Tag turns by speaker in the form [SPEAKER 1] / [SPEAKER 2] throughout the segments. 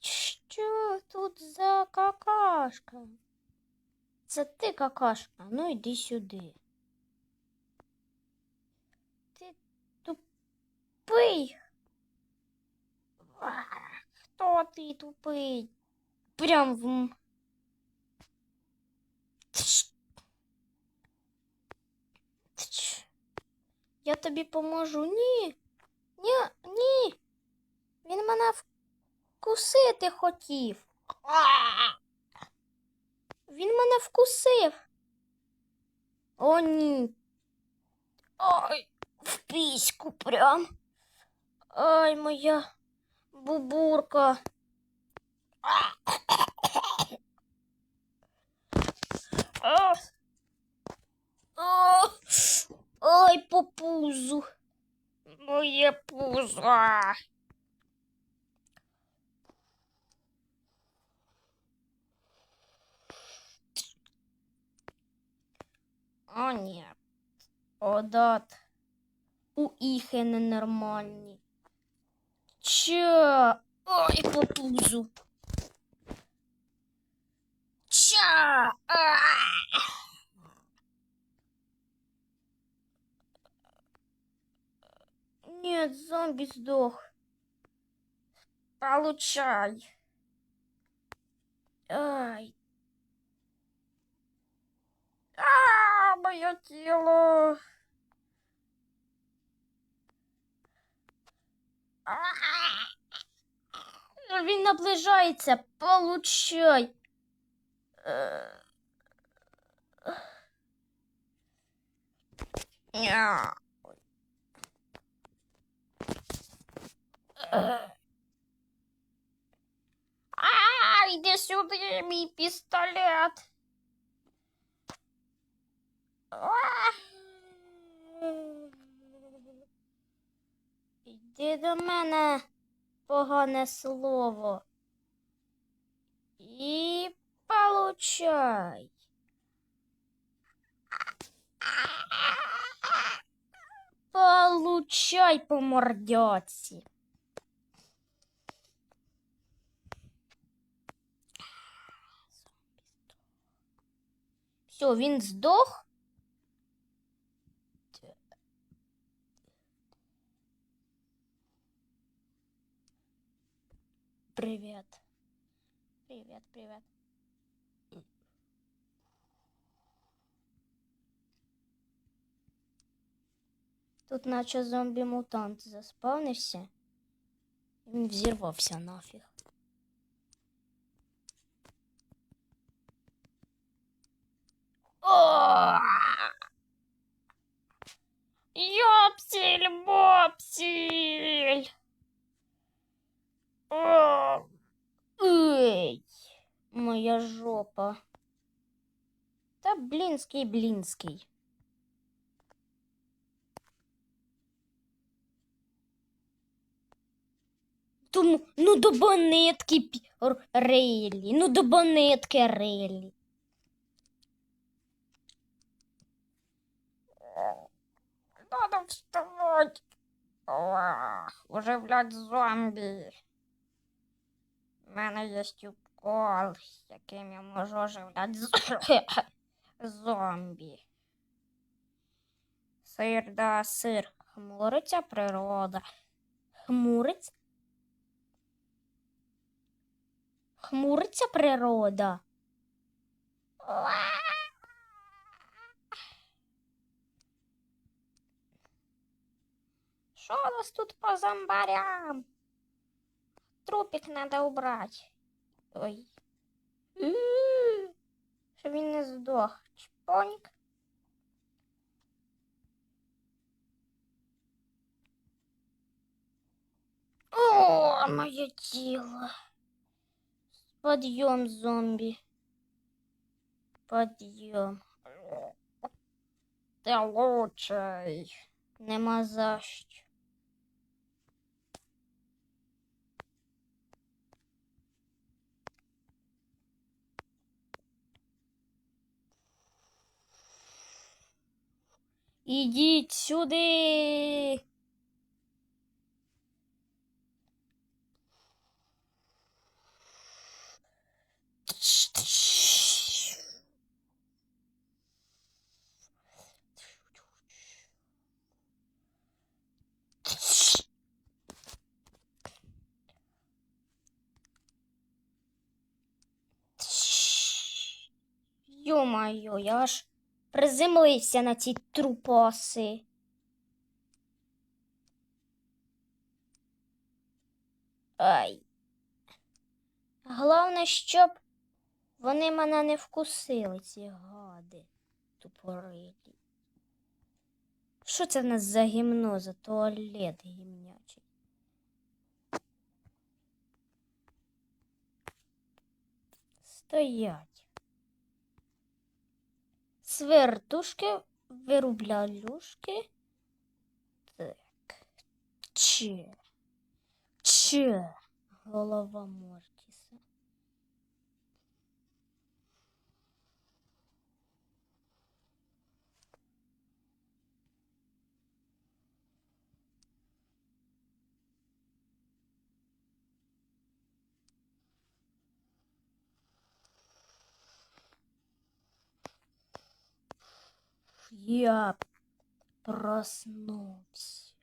[SPEAKER 1] Що тут за какашка? Це ти какашка, ну йди сюди. Ти тупий. Хто ти тупий? Прям в. Я тобі поможу. Ні. Ні, ні. Він мене вкусити хотів. Він мене вкусив. О, ні. Ой, в піську прям. Ай, моя бубурка. Ой, по пузу. Моє пузо. О, ні. Одат. У іхи ненормальні. Ча. Ой, по пузу. Ча. А. Нет, зомби сдох. Получай. Ай. А, моє тіло. А. Він наближається. Получай. Е. А, йди сюди, мій пістолет. Йди до мене, погане слово. І получай. Получай по мордяці. Все, він здох. Привет. Привет, привет. Тут наче зомбі-мутант заспавнився. Він взірвався нафіг. Йопсіль, бопсіль. Ей, моя жопа. Та блінський, блінський. Тому, ну до бонетки ну до бонетки. Надо вставать. Ох, оживлять зомбі. У мене є укол, яким я можу оживляти з- зомбі. Сир да сир. Хмуриться природа. Хмуриться. Хмуриться природа. Що у нас тут по зомбарям? Трупик надо убрать. Ой. Щоб він не здох. Чпоньк. О, моє тіло. Подъем, зомби. Подъем. Ти лучший. Нема за що. Ідіть сюди. Ё-моё, я аж приземлився на ці трупоси. Ай. Головне, щоб вони мене не вкусили, ці гади тупорилі. Що це в нас за гімно, за туалет гімнячий? Стоять. Свертушки, вирублялюшки. Так. Че. Че. Голова Мортіса. Я проснулся.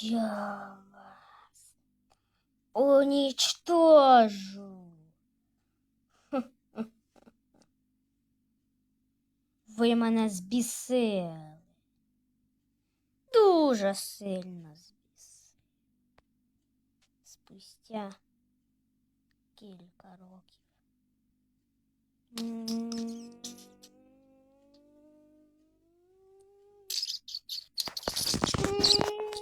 [SPEAKER 1] Я уничтожу. Ви мене збісили. Дуже сильно збісили. Спустя кілька років. М. А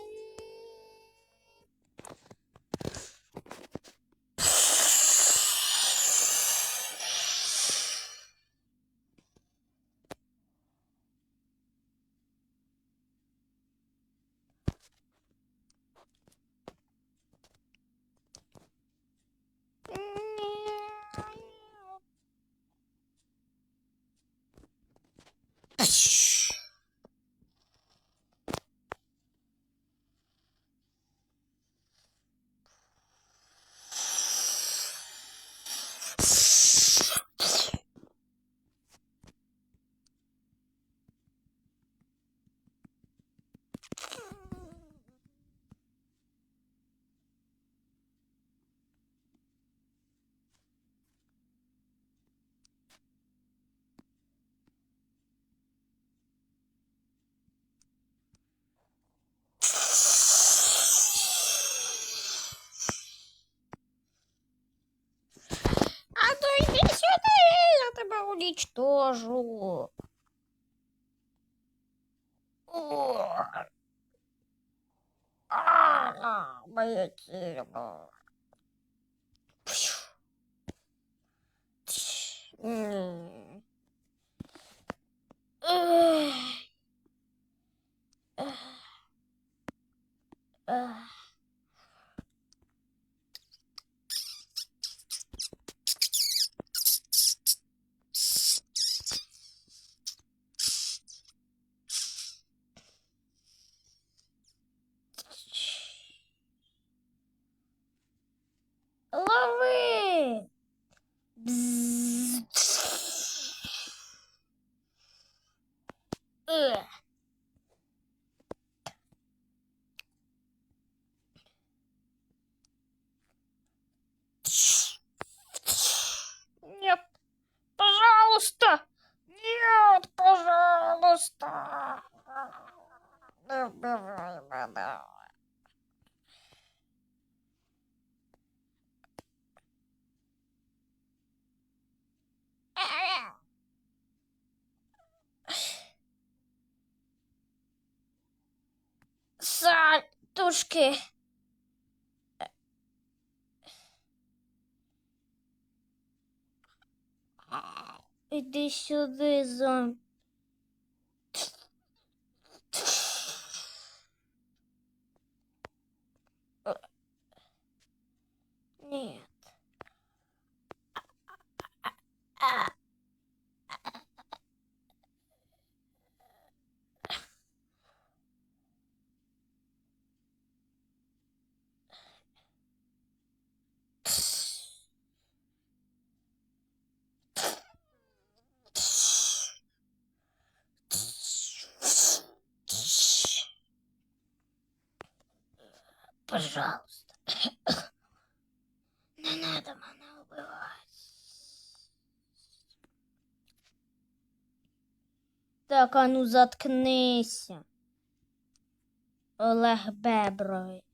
[SPEAKER 1] Уничтожу. О! А, моє тіло. Пшу. Тш. М. Ех. Ех. Ех. Лови! Бзз. Е. Нет, пожалуйста! Нет, пожалуйста! Не убивай меня. Сальтушки. Іди сюди, зомбі. Нет. А. Пожалуйста. Не надо мене убивати. Так, а ну заткнися. Олег Бебровий.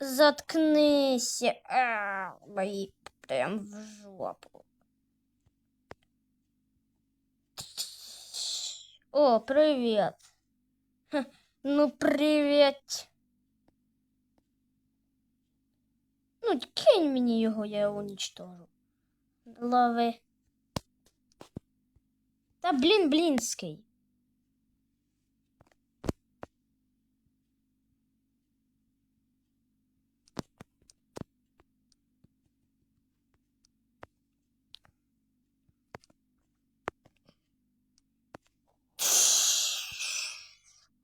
[SPEAKER 1] Заткнися. А, мої прям в жопу. О, привет. Ха, Ну, привет. Ну, кинь мені його, я його уничтожу. Лови. Та блін, блінський.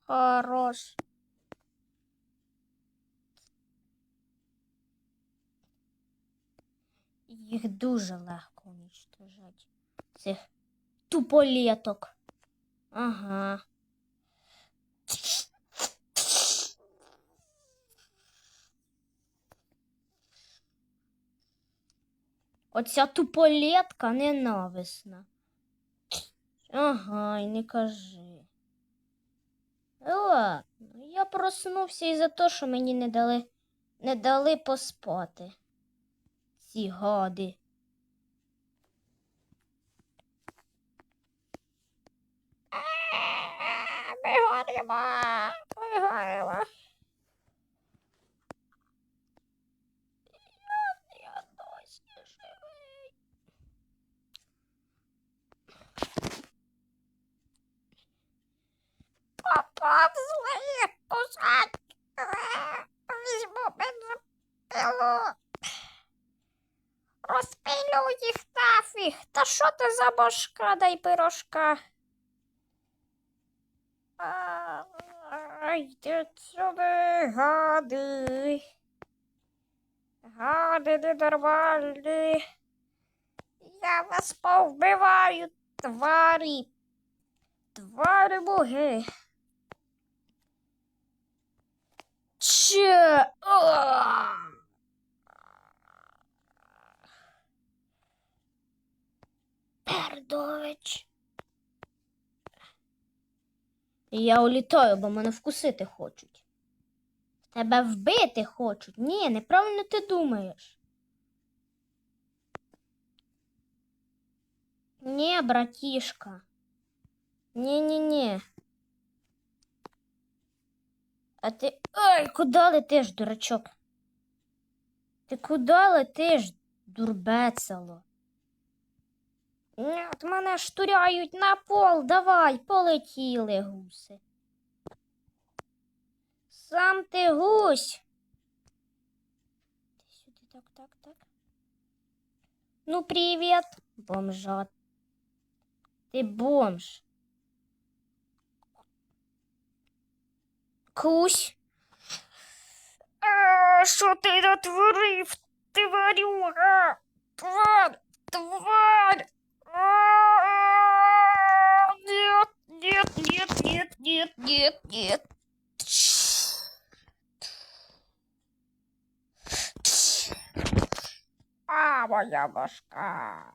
[SPEAKER 1] Хорош. Їх дуже легко уничтожати. Цих туполеток. Ага. Оця туполетка ненависна. Ага, і не кажи. Ладно, я проснувся із-за того, що мені не дали, не дали поспати. Ці гади. Ми горимо, ми горимо. Я, я досі живий. Свої кусачки. Візьму бензопилу. Розпилю їх нафіг. Та що ти за башка, дай пирожка. Йди сюди, гади. Гади ненормальні. Я вас повбиваю, тварі. Твари боги. Че? Пердович. Я улітаю, бо мене вкусити хочуть. Тебе вбити хочуть. Ні, неправильно ти думаєш. Ні, братішка. Ні-ні-ні. А ти. Ой, куди летиш, дурачок? Ти куди летиш, дурбецело? Нет, мене штуряють на пол. Давай, полетіли, гуси. Сам ти гусь. Ти сюди, так, так, так. Ну, привіт, бомжат. Ти бомж. Кусь. А, що ти натворив? Тварюга! Тварь! Тварь! А, Нет, нет, нет, нет, нет, нет, нет. А, моя башка.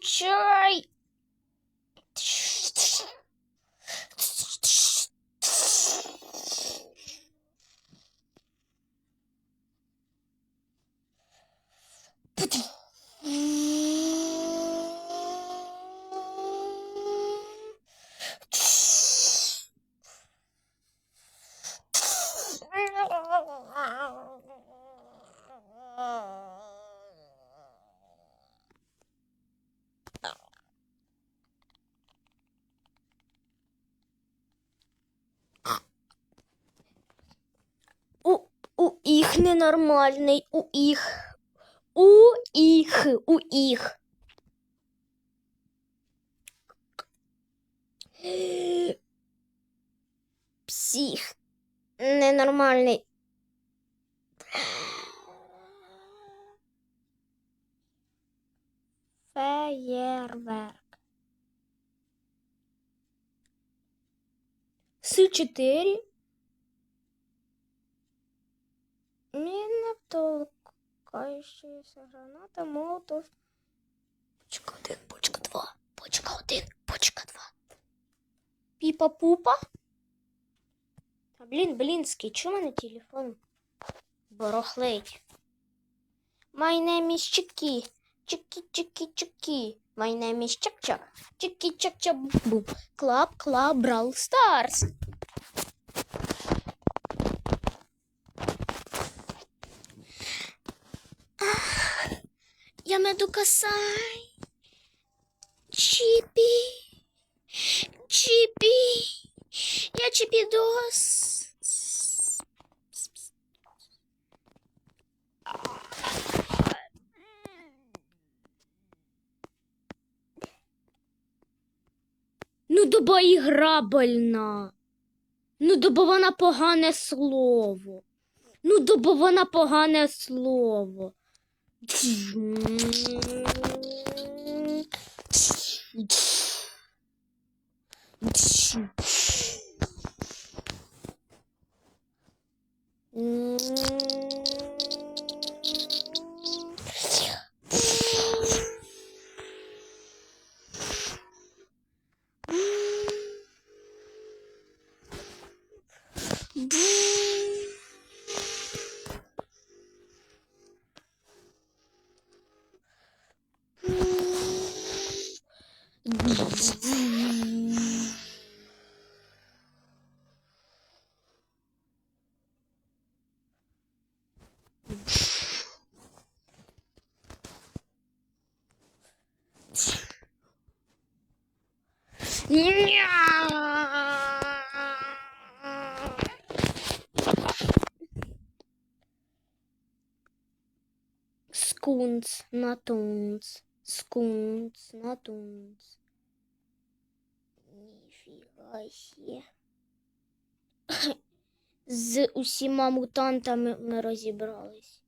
[SPEAKER 1] future получай! ненормальний у їх. У їх, у їх. Псих. Ненормальний. Феєрверк. С4. Міна толкающаяся граната, молотов. Почка один, почка два, почка один, почка два. Піпа-пупа. Та блін, блінський, чому мене телефон барахлить? My name is Чики. Чики, чики, чики. My name is Чак-Чак. Чики, чак-чак, бум. Клаб, медукасай. Чіпі. Чіпі. Я чіпідос. Ну, доба іграбельна. Ну, доба вона погане слово. Ну, доба вона погане слово. Tch. Скунс на тунц. Скунс на тунц. Ніфіга сє. З усіма мутантами ми розібрались.